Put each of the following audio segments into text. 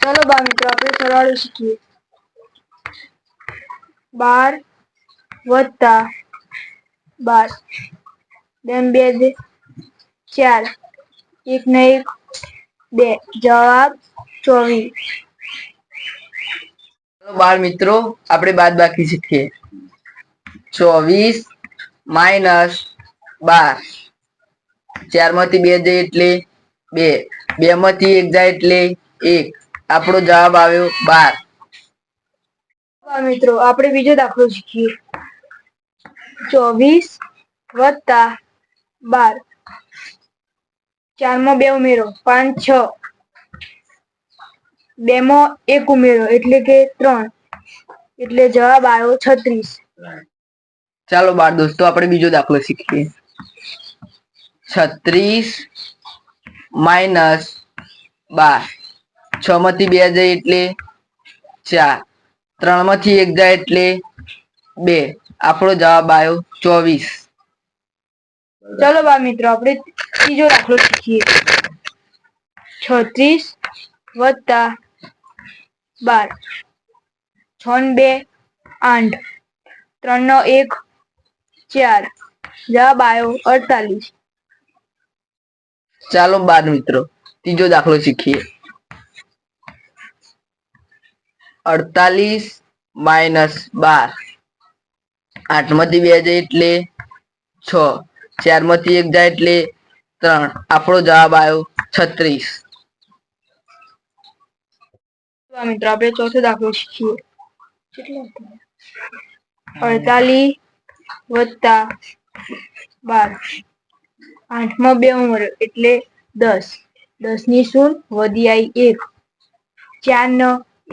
ચાલો બા મિત્રો, આપણે સરવાળો શીખીએ. બાર વત્તા બાર. બેમ બે ચાર. એક ને એક. બે. જવાબ ચોવીસ. બાળ મિત્રો, આપણે બાદ બાકી શીખીએ. ચોવીસ માઇનસ બાર. ચારમાંથી બે જાય એટલે બે. બે માંથી એક જાય એટલે એક. આપણો જવાબ આવ્યો બાર. મિત્રો આપણે બીજો દાખલો શીખીએ. ચોવીસ વત્તા બાર. ચારમાં બે ઉમેરો પાંચ છ. બે માં એક ઉમેરો એટલે કે ત્રણ. એટલે જવાબ આવ્યો છત્રીસ. ચાલો બાર દોસ્તો આપણે બીજો દાખલો શીખીએ. છત્રીસ માઇનસ બાર. છ માંથી બે જાય એટલે ચાર. ત્રણમાંથી એક જાય એટલે બે. આપણો જવાબ આવ્યો ચોવીસ. ચલો બા મિત્રો આપણે ત્રીજો દાખલો શીખીએ. છત્રીસ વત્તા બાર. છ બે આઠ. ત્રણ નો એક ચાર. જવાબ આવ્યો અડતાલીસ. ચાલો બાર મિત્રો ત્રીજો દાખલો શીખીએ. અડતાલીસ માઇનસ બાર. આઠમાંથી બે જાય એટલે છ. ચારમાંથી એક જાય એટલે ત્રણ. આપણો જવાબ આવ્યો છત્રીસ. મિત્રો, આપણે ચોથો દાખલો શીખીએ. અડતાલીસ વત્તા બાર. આઠમાં બે ઉંમર એટલે દસ. દસની શૂન વધી આવી એક. ચાર ન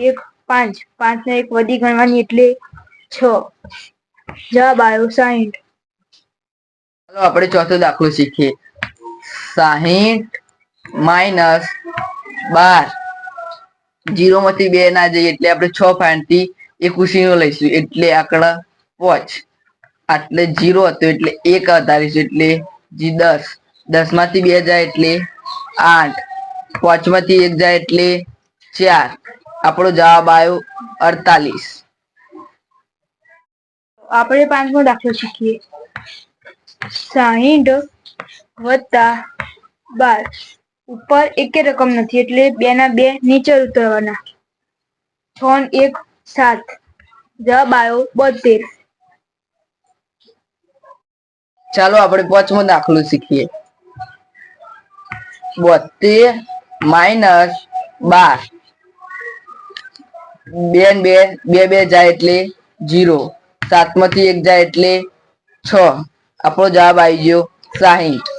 એક પાંચ. પાંચ ને એક વધી ગણવાની એટલે છ. જવાબ આવ્યો સાહીઠ. ચાલો, આપણે ચોથો દાખલો શીખીએ. સાહીઠ માઇનસ બાર. જીરો માંથી બે ના જઈએ એટલે આપણે છ ફાઈનથી એક ઉસીનો લઈશું. એટલે આંકડા પોચ. આટલે જીરો હતો એટલે એક વધારીશું એટલે જી દસ. દસમાંથી બે જાય એટલે આઠ. પાંચમાંથી એક જાય એટલે ચાર. આપણો જવાબ આવ્યો અડતાલીસ. આપણે પાંચમો દાખલો શીખીએ. સાહીઠ વત્તા બાર. ઉપર એકે રકમ નથી એટલે બે ના બે નીચે ઉતરવાના. છ એક સાત. જવાબ આવ્યો બોતેર ચાલો આપણે પાંચમો દાખલો શીખીએ. બોતેર માઇનસ બાર. બે બે બે બે જાય એટલે જીરો. સાતમાંથી એક જાય એટલે છ. આપણો જવાબ આવી ગયો સાહીઠ.